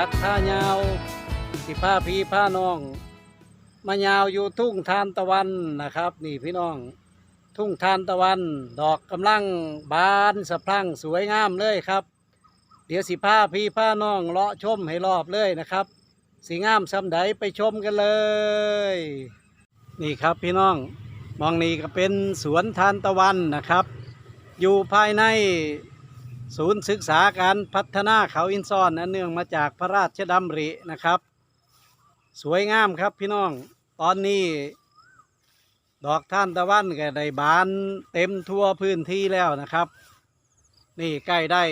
จักท่ายาวสิผ้าพีผ้าน้อง มายาวอยู่ทุ่งทานตะวันนะครับ นี่พี่น้อง ทุ่งทานตะวัน ดอกกำลังบานสะพรั่งสวยงามเลยครับ เดี๋ยวสิผ้าพีผ้าน้องเลาะชมให้รอบเลยนะครับ สีงามสำใดไปชมกันเลย นี่ครับพี่น้องมองนี่ก็เป็นสวนทานตะวันนะครับ อยู่ภายใน ศูนย์ศึกษาการพัฒนาเขาอินซอนอันเนื่องมาจากพระราชดำรินะครับ สวยงามครับพี่น้องตอนนี้ ดอกท่านตะวันก็ได้บานเต็มทั่วพื้นที่แล้วนะครับ นี่ใกล้ได้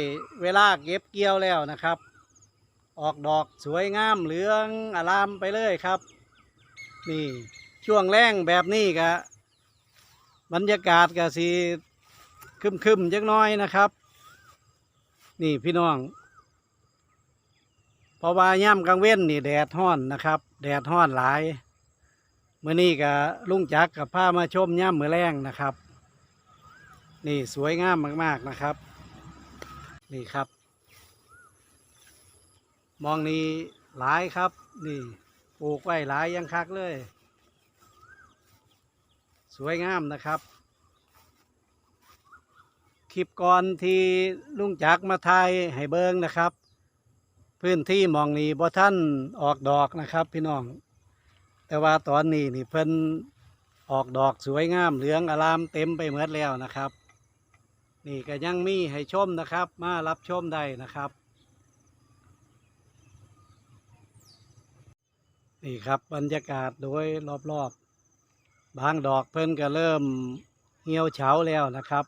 เวลาเก็บเกี่ยวแล้วนะครับ ออกดอกสวยงามเหลืองอารามไปเลยครับ นี่ช่วงแรงแบบนี้ก็บรรยากาศก็สีคึมๆจักน้อยนะครับ นี่พี่น้อง เพราะว่าย่ำกลางเว้นนี่แดดห้อนนะครับ แดดห้อนหลายเมื่อนี้ก็ลุงจักกับผ้ามาชมย่ำเมือแรงนะครับ นี่สวยงามมากๆนะครับ นี่ครับ มองนี้หลายครับ นี่ปลูกไว้หลายยังคักเลย สวยงามนะครับ คลิปก่อนที่ลุงจักมาทายให้เบิงนะครับ พื้นที่มองนี้บ่ท่านออกดอกนะครับ พี่น้อง แต่ว่าตอนนี้นี่เพิ่นออกดอกสวยงามเหลืองอารามเต็มไปหมดแล้วนะครับ นี่ก็ยังมีให้ชมนะครับ มารับชมได้นะครับ นี่ครับบรรยากาศโดยรอบๆบางดอกเพิ่นก็เริ่มเหี่ยวเฉาแล้วนะครับ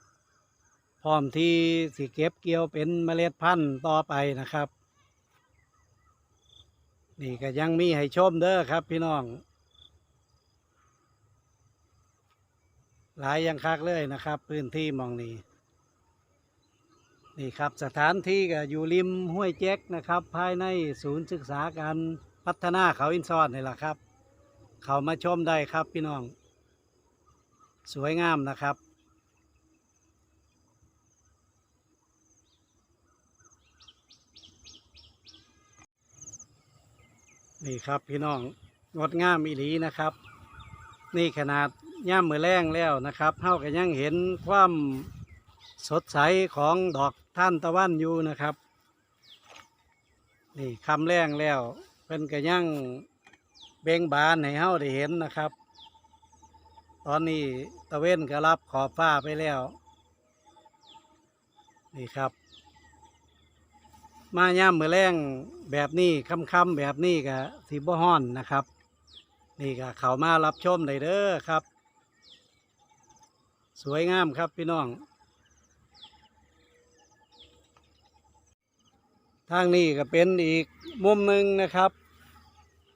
ร้อมที่สิเก็บเกี่ยวเป็นเมล็ดพันธุ์ต่อไปนะครับ นี่ก็ยังมีให้ชมเด้อครับพี่น้อง หลายยังคักเลยนะครับ พื้นที่มองนี้นี่ครับสถานที่ก็อยู่ริมห้วยแจ๊กนะครับ ภายในศูนย์ศึกษาการพัฒนาเขาอินซอนนี่แหละครับ เขามาชมได้ครับพี่น้อง สวยงามนะครับ นี่ครับพี่น้องงดงามอีหลีนะครับ นี่ขนาดย่ามมือแรงแล้วนะครับเท่ากับยังเห็นความสดใสของดอกท่านตะวันอยู่นะครับ นี่คำแรงแล้วเป็นก็ยังเบ่งบานให้เฮาได้เห็นนะครับ ตอนนี้ตะเว้นก็รับขอบฟ้าไปแล้ว นี่ครับ มาย่ามมือแรงแบบนี้ค่ำๆแบบนี้ก็สีบ่ฮ้อนนะครับ นี่ก็เขามารับชมได้เด้อครับ สวยงามครับพี่น้อง ทางนี้ก็เป็นอีกมุมหนึ่งนะครับ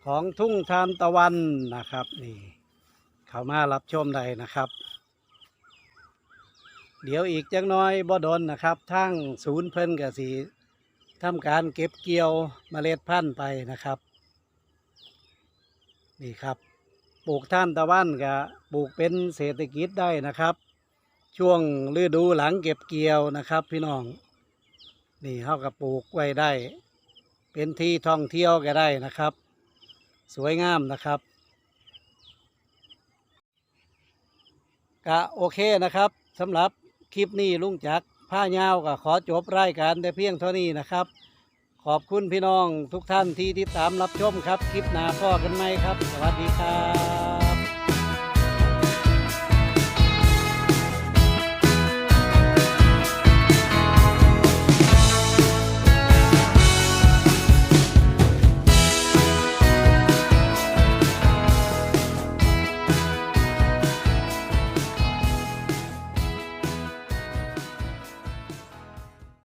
ของทุ่งทานตะวันนะครับนี่เขามารับชมได้นะครับเดี๋ยวอีกจักหน้อยบ่ดนนะครับทางศูนย์เพิ่นกับสี ทำการเก็บเกี่ยวเมล็ดพันธุ์ไปนะครับ นี่ครับ ปลูกท่านตะวันกับปลูกเป็นเศรษฐกิจได้นะครับ ช่วงฤดูหลังเก็บเกี่ยวนะครับ พี่น้อง นี่เขากับปลูกไว้ได้ เป็นที่ท่องเที่ยวก็ได้นะครับ สวยงามนะครับก็โอเคนะครับสำหรับคลิปนี้ลุงจักร ผ้ายาวก็ขอจบรายการแต่เพียงเท่านี้นะครับ ขอบคุณพี่น้องทุกท่านที่ติดตามรับชมครับ คลิปหน้าพ่อกันไหมครับ สวัสดีครับ